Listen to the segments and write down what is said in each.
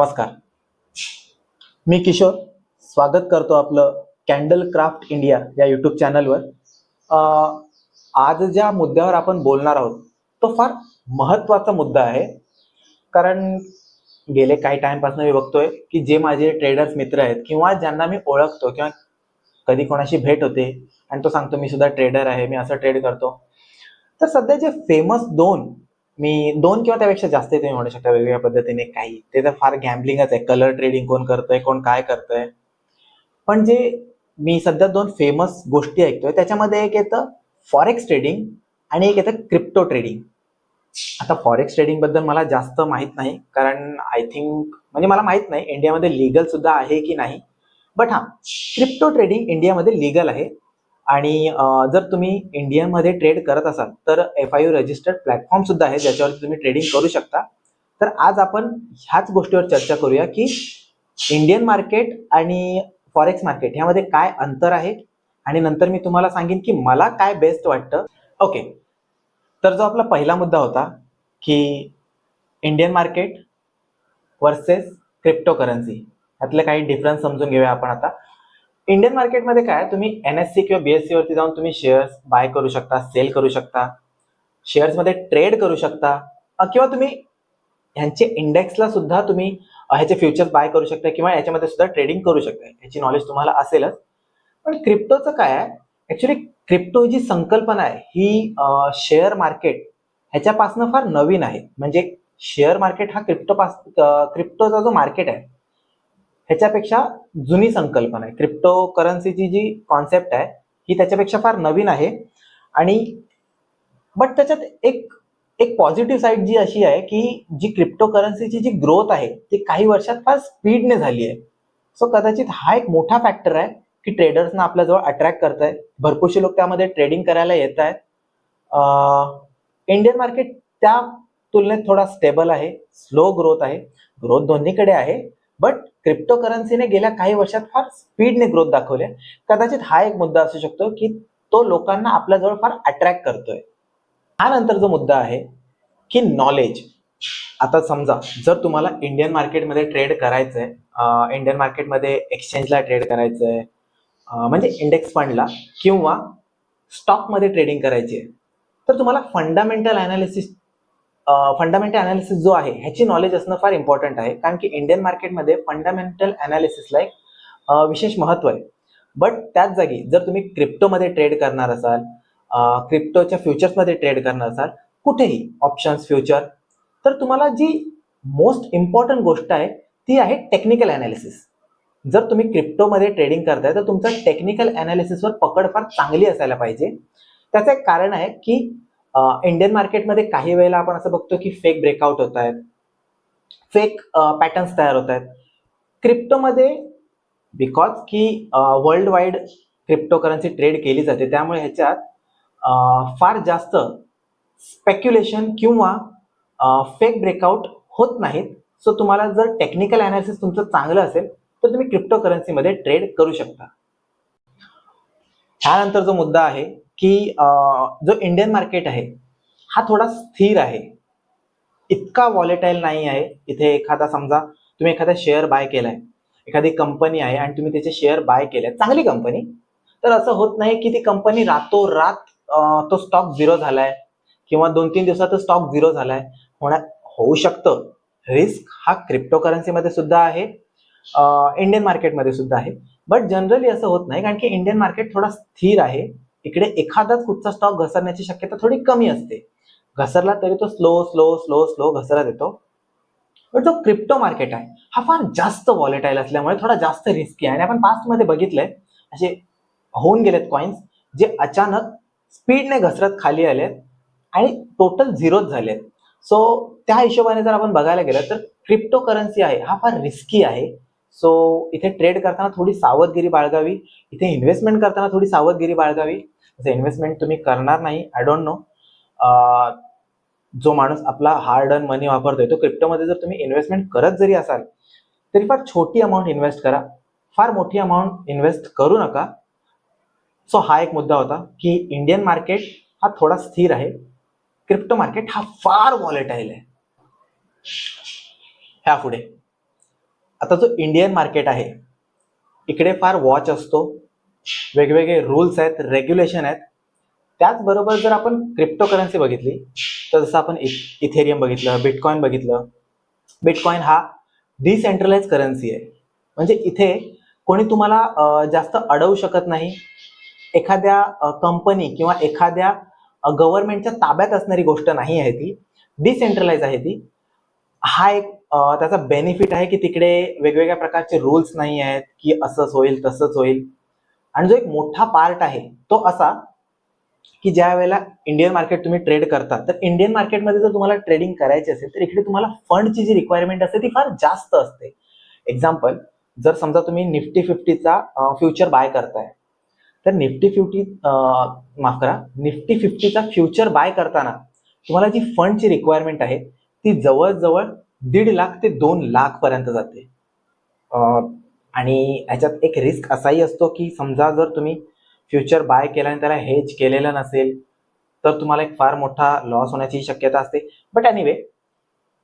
नमस्कार. मी किशोर. स्वागत करतो आपलं कॅन्डल क्राफ्ट इंडिया या यूट्यूब चॅनलवर आज ज्या मुद्द्यावर आपण बोलणार आहोत तो फार महत्त्वाचा मुद्दा आहे. कारण गेले काही टाइमपासून मी बघतोय की जे माझे ट्रेडर्स मित्र आहेत किंवा ज्यांना मी ओळखतो किंवा कधी कोणाशी भेट होते आणि तो सांगतो मी सुद्धा ट्रेडर आहे मी असं ट्रेड करतो. तर सध्या जे फेमस दोन मी दोन किंवा त्यापेक्षा जास्त तुम्ही म्हणू शकता वेगवेगळ्या पद्धतीने काही. ते तर फार गॅम्बलिंगच आहे. कलर ट्रेडिंग कोण करतंय कोण काय करतंय. पण जे मी सध्या दोन फेमस गोष्टी ऐकतोय त्याच्यामध्ये एक येतं फॉरेक्स ट्रेडिंग आणि एक येतं क्रिप्टो ट्रेडिंग आता फॉरेक्स ट्रेडिंगबद्दल मला जास्त माहीत नाही कारण आय थिंक म्हणजे मला माहीत नाही इंडियामध्ये लिगल सुद्धा आहे की नाही. बट हां क्रिप्टो ट्रेडिंग इंडियामध्ये लिगल आहे. आणि जर तुम्ही इंडियामध्ये ट्रेड करत असाल तर F I U registered platform सुद्धा आहे ज्याच्यावरती तुम्ही ट्रेडिंग करू शकता. तर आज आपण ह्याच गोष्टीवर चर्चा करूया की इंडियन मार्केट आणि फॉरेक्स मार्केट ह्यामध्ये काय अंतर आहे? आणि नंतर मी तुम्हाला सांगेन की मला काय बेस्ट वाटतं. ओके. तर जो आपला पहिला मुद्दा होता की Indian market versus crypto currency ह्यातले काही डिफरन्स समजून घेऊया आपण आता. इंडियन मार्केटमध्ये काय तुम्ही एन एस सी किंवा बी एस सी वरती जाऊन तुम्ही शेअर्स बाय करू शकता सेल करू शकता शेअर्समध्ये ट्रेड करू शकता किंवा तुम्ही ह्यांचे इंडेक्सला सुद्धा तुम्ही ह्याचे फ्युचर्स बाय करू शकता किंवा याच्यामध्ये सुद्धा ट्रेडिंग करू शकता. ह्याची नॉलेज तुम्हाला असेलच. पण क्रिप्टोचं काय आहे? ॲक्च्युली क्रिप्टो जी संकल्पना आहे ही शेअर मार्केट ह्याच्यापासून फार नवीन आहे. म्हणजे शेअर मार्केट हा क्रिप्टो पास क्रिप्टोचा जो मार्केट आहे ह्याच्यापेक्षा जुनी संकल्पना आहे. क्रिप्टो करन्सीची जी कॉन्सेप्ट आहे ही त्याच्यापेक्षा फार नवीन आहे. आणि बट त्याच्यात एक एक पॉझिटिव्ह साईड जी अशी आहे की जी क्रिप्टो करन्सीची जी ग्रोथ आहे ती काही वर्षात फार स्पीडने झाली आहे. सो कदाचित हा एक मोठा फॅक्टर आहे की ट्रेडर्सना आपल्याजवळ अट्रॅक्ट करताय. भरपूरशी लोक त्यामध्ये ट्रेडिंग करायला येत आहेत. इंडियन मार्केट त्या तुलनेत थोडा स्टेबल आहे. स्लो ग्रोथ आहे. ग्रोथ दोन्हीकडे आहे. बट क्रिप्टोकरन्सीने गेल्या काही वर्षात फार स्पीडने ग्रोथ दाखवली आहे. कदाचित हा एक मुद्दा असू शकतो की तो लोकांना आपल्याजवळ फार अट्रॅक्ट करतोय. हा नंतर जो मुद्दा आहे की नॉलेज आता समजा जर तुम्हाला इंडियन मार्केटमध्ये ट्रेड करायचंय इंडियन मार्केटमध्ये एक्सचेंजला ट्रेड करायचंय आहे म्हणजे इंडेक्स फंडला किंवा स्टॉकमध्ये ट्रेडिंग करायची आहे तर तुम्हाला फंडामेंटल अनालिसिस फंडामेंटल अनालिसिस जो आहे ह्याची नॉलेज असणं फार इम्पॉर्टंट आहे. कारण की इंडियन मार्केटमध्ये फंडामेंटल अनालिसिसला एक विशेष महत्त्व आहे. बट त्याच जागी जर तुम्ही क्रिप्टोमध्ये ट्रेड करणार असाल क्रिप्टोच्या फ्युचर्समध्ये ट्रेड करणार असाल कुठेही ऑप्शन्स फ्युचर तर तुम्हाला जी मोस्ट इम्पॉर्टंट गोष्ट आहे ती आहे टेक्निकल अनालिसिस जर तुम्ही क्रिप्टोमध्ये ट्रेडिंग करताय तर तुमचं टेक्निकल अनालिसिसवर पकड फार चांगली असायला पाहिजे. त्याचं एक कारण आहे की इंडियन मार्केटमध्ये काही वेळेला आपण असं बघतो की फेक ब्रेकआउट होत आहेत. फेक पॅटर्न्स तयार होत आहेत. क्रिप्टोमध्ये बिकॉज की world wide crypto currency trade केली जाते. त्यामुळे ह्याच्यात फार जास्त स्पेक्युलेशन किंवा फेक ब्रेकआउट होत नाहीत. सो तुम्हाला जर टेक्निकल अनालिसिस तुमचं चांगलं असेल तर तुम्ही क्रिप्टो करन्सीमध्ये ट्रेड करू शकता. त्यानंतर जो मुद्दा आहे की जो इंडियन मार्केट आहे हा थोडा स्थिर आहे. इतका वॉलेटाईल नाही आहे. इथे एखादा समजा तुम्ही एखादा शेअर बाय केलाय. एखादी कंपनी आहे आणि तुम्ही त्याचे शेअर बाय केले चांगली कंपनी तर असं होत नाही की ती कंपनी रातोरात तो स्टॉक झिरो झालाय किंवा दोन तीन दिवसात स्टॉक झिरो झालाय. होणार होऊ शकतं. रिस्क हा क्रिप्टो करन्सीमध्ये सुद्धा आहे. इंडियन मार्केटमध्ये सुद्धा आहे. बट जनरली असं होत नाही. कारण की इंडियन मार्केट थोडा स्थिर आहे. इकडे एखादाच कुठचा स्टॉक घसरण्याची शक्यता थोडी कमी असते. घसरला तरी तो स्लो स्लो स्लो स्लो घसरत येतो. पण जो क्रिप्टो मार्केट आहे हा फार जास्त वॉलेटाईल असल्यामुळे थोडा जास्त रिस्की आहे. आणि आपण पास्टमध्ये बघितलंय असे होऊन गेलेत कॉइन्स जे अचानक स्पीडने घसरत खाली आलेत आणि टोटल झिरोच झालेत. सो त्या हिशोबाने जर आपण बघायला गेलं तर क्रिप्टो करन्सी आहे हा फार रिस्की आहे. सो इथे ट्रेड करताना थोडी सावधगिरी बाळगावी. इथे इन्व्हेस्टमेंट करताना थोडी सावधगिरी बाळगावी. जसं इन्व्हेस्टमेंट तुम्ही करणार नाही आय डोंट नो जो माणूस आपला हार्ड अर्न मनी वापरतोय तो क्रिप्टोमध्ये जर तुम्ही इन्व्हेस्टमेंट करत जरी असाल तरी फार छोटी अमाऊंट इन्व्हेस्ट करा. फार मोठी अमाऊंट इन्व्हेस्ट करू नका. सो हा एक मुद्दा होता की इंडियन मार्केट हा थोडा स्थिर आहे. क्रिप्टो मार्केट हा फार वॉलेटाईल आहे. ह्या पुढे. आता जो इंडियन मार्केट आहे इकडे फार वॉच असतो वेगवेगळे रूल्स आहेत रेग्युलेशन आहेत. त्याचबरोबर जर आपण क्रिप्टो करन्सी बघितली तर जसं आपण इथेरियम बघितलं बिटकॉईन बघितलं बिटकॉईन हा डिसेंट्रलाइज करन्सी आहे. म्हणजे इथे कोणी तुम्हाला जास्त अडवू शकत नाही. एखाद्या कंपनी किंवा एखाद्या गव्हर्नमेंटच्या ताब्यात असणारी गोष्ट नाही आहे ती. डिसेंट्रलाइज आहे ती. हा एक त्याचा बेनिफिट आहे की तिकडे वेगवेगळ्या प्रकारचे रूल्स नाही आहेत की असंच होईल तसंच होईल. आणि जो एक मोठा पार्ट आहे तो असा की ज्या वेळेला इंडियन मार्केट तुम्ही ट्रेड करता तर इंडियन मार्केटमध्ये जर तुम्हाला ट्रेडिंग करायची असेल तर इकडे तुम्हाला फंडची जी रिक्वायरमेंट असते ती फार जास्त असते. एक्झाम्पल जर समजा तुम्ही निफ्टी फिफ्टीचा फ्युचर बाय करताय तर निफ्टी फिफ्टी माफ करा निफ्टी फिफ्टीचा फ्युचर बाय करताना तुम्हाला जी फंडची रिक्वायरमेंट आहे ती जवळजवळ दीड लाख ते दोन लाख पर्यंत जाते. आणि याच्यात एक रिस्क असाही असतो की समजा जर तुम्ही फ्युचर बाय केला आणि त्याला हेज केलेलं नसेल तर तुम्हाला एक फार मोठा लॉस होण्याची शक्यता असते. बट एनिवे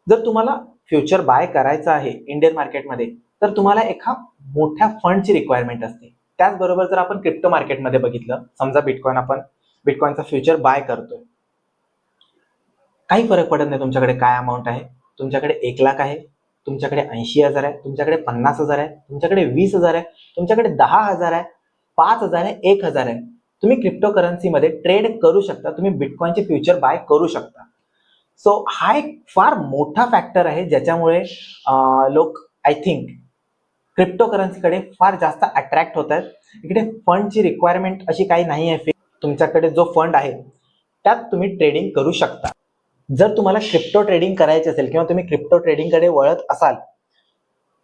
जर तुम्हाला फ्युचर बाय करायचं आहे इंडियन मार्केटमध्ये तर तुम्हाला एका मोठ्या फंडची रिक्वायरमेंट असते. त्याचबरोबर जर आपण क्रिप्टो मार्केटमध्ये बघितलं समजा बिटकॉइन आपण बिटकॉइनचा फ्युचर बाय करतोय काही फरक पडत नाही तुमच्याकडे काय अमाऊंट आहे. तुमच्याकडे एक लाख आहे. तुमच्याकडे ऐंशी हजार आहे. तुमच्याकडे पन्नास हजार आहे. तुमच्याकडे वीस हजार आहे. तुमच्याकडे दहा हजार आहे. पाच हजार आहे. एक हजार आहे. तुम्ही क्रिप्टो करन्सीमध्ये ट्रेड करू शकता. तुम्ही बिटकॉइनचे फ्युचर बाय करू शकता. सो हा एक फार मोठा फॅक्टर आहे ज्याच्यामुळे लोक आय थिंक क्रिप्टो करन्सीकडे फार जास्त अट्रॅक्ट होत आहेत. इकडे फंडची रिक्वायरमेंट अशी काही नाही आहे. तुमच्याकडे जो फंड आहे त्यात तुम्ही ट्रेडिंग करू शकता. जर तुम्हाला क्रिप्टो ट्रेडिंग करायची असेल किंवा तुम्ही क्रिप्टो ट्रेडिंगकडे वळत असाल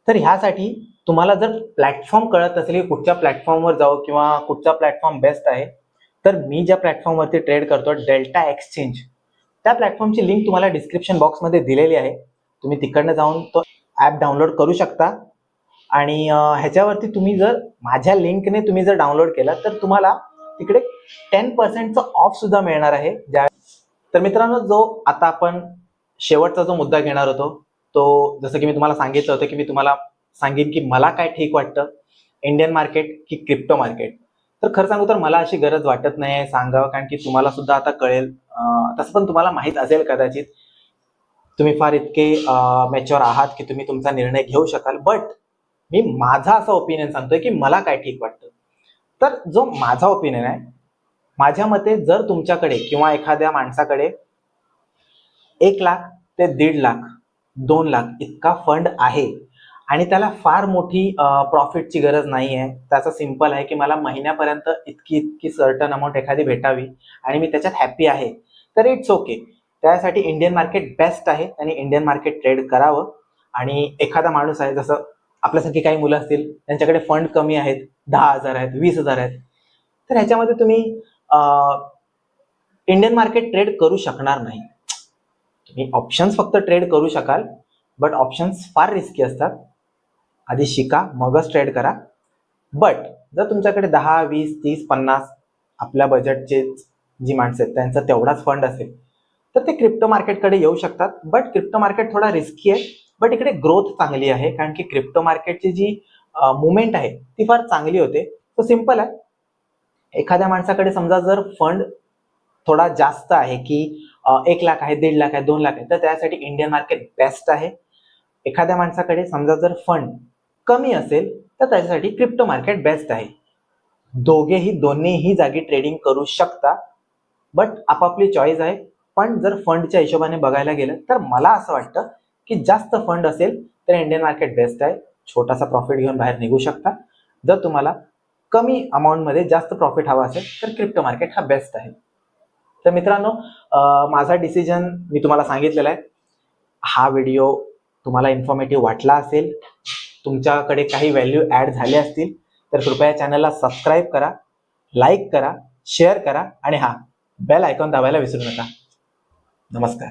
तर ह्यासाठी तुम्हाला जर प्लॅटफॉर्म कळत असेल की कुठच्या प्लॅटफॉर्मवर जाऊ किंवा कुठचा प्लॅटफॉर्म बेस्ट आहे तर मी ज्या प्लॅटफॉर्मवरती ट्रेड करतो डेल्टा एक्सचेंज. त्या प्लॅटफॉर्मची लिंक तुम्हाला डिस्क्रिप्शन बॉक्समध्ये दिलेली आहे. तुम्ही तिकडनं जाऊन तो ॲप डाउनलोड करू शकता. आणि ह्याच्यावरती तुम्ही जर माझ्या लिंकने तुम्ही जर डाउनलोड केला तर तुम्हाला तिकडे टेन पर्सेंटचं ऑफ सुद्धा मिळणार आहे. ज्या तर मित्रांनो जो आता आपण शेवटचा जो मुद्दा घेणार होतो तो जसं की मी तुम्हाला सांगितलं होतं की मी तुम्हाला सांगेन की मला काय ठीक वाटतं? इंडियन मार्केट की क्रिप्टो मार्केट तर खरं सांगू तर मला अशी गरज वाटत नाही आहे सांगावं कारण की तुम्हाला सुद्धा आता कळेल तसं पण तुम्हाला माहीत असेल कदाचित तुम्ही फार इतके मॅच्युअर आहात की तुम्ही तुमचा निर्णय घेऊ शकाल. बट मी माझा असा ओपिनियन सांगतोय की मला काय ठीक वाटतं? तर जो माझा ओपिनियन आहे माझ्या मते जर तुमच्याकडे किंवा एखाद्या माणसाकडे एक लाख ते दीड लाख दोन लाख इतका फंड आहे आणि त्याला फार मोठी प्रॉफिटची गरज नाही आहे त्याचं सिंपल आहे की मला महिन्यापर्यंत इतकी इतकी सर्टन अमाऊंट एखादी भेटावी आणि मी त्याच्यात हॅपी आहे तर इट्स ओके त्यासाठी इंडियन मार्केट बेस्ट आहे आणि इंडियन मार्केट ट्रेड करावं आणि एखादा माणूस आहे जसं आपल्यासारखी काही मुलं असतील त्यांच्याकडे फंड कमी आहेत दहा हजार आहेत वीस हजार आहेत तर ह्याच्यामध्ये तुम्ही इंडियन मार्केट ट्रेड करू शकणार नाही. तुम्ही ऑप्शन्स फक्त ट्रेड करू शकाल बट ऑप्शन्स फार रिस्की असतात. आधी शिका मगच ट्रेड करा. बट जर तुमच्याकडे दहा वीस तीस पन्नास आपल्या बजेटचे जी माणसं आहेत त्यांचा तेवढाच फंड असेल तर ते क्रिप्टो मार्केटकडे येऊ शकतात. बट क्रिप्टो मार्केट थोडा रिस्की आहे बट इकडे ग्रोथ चांगली आहे कारण की क्रिप्टो मार्केटची जी मुवमेंट आहे ती फार चांगली होते. तो सिंपल आहे. एखाद्या माणसाकडे समजा जर फंड थोडा जास्त आहे की एक लाख आहे दीड लाख आहे दोन लाख आहे तर त्यासाठी इंडियन मार्केट बेस्ट आहे. एखाद्या माणसाकडे समजा जर फंड कमी असेल तर त्याच्यासाठी क्रिप्टो मार्केट बेस्ट आहे. दोघेही दोन्हीही जागी ट्रेडिंग करू शकता बट आपापली चॉईस आहे. पण जर फंडच्या हिशोबाने बघायला गेलं तर मला असं वाटतं की जास्त फंड असेल तर इंडियन मार्केट बेस्ट आहे. छोटासा प्रॉफिट घेऊन बाहेर निघू शकता. जर तुम्हाला कमी अमाऊंटमध्ये जास्त प्रॉफिट हवा असेल तर क्रिप्टो मार्केट हा बेस्ट आहे. तर मित्रांनो माझा डिसिजन मी तुम्हाला सांगितलेला आहे. हा व्हिडिओ तुम्हाला इन्फॉर्मेटिव्ह वाटला असेल तुमच्याकडे काही व्हॅल्यू ॲड झाले असतील तर कृपया चॅनलला सबस्क्राईब करा लाईक करा शेअर करा आणि हा बेल आयकॉन दाबायला विसरू नका. नमस्कार.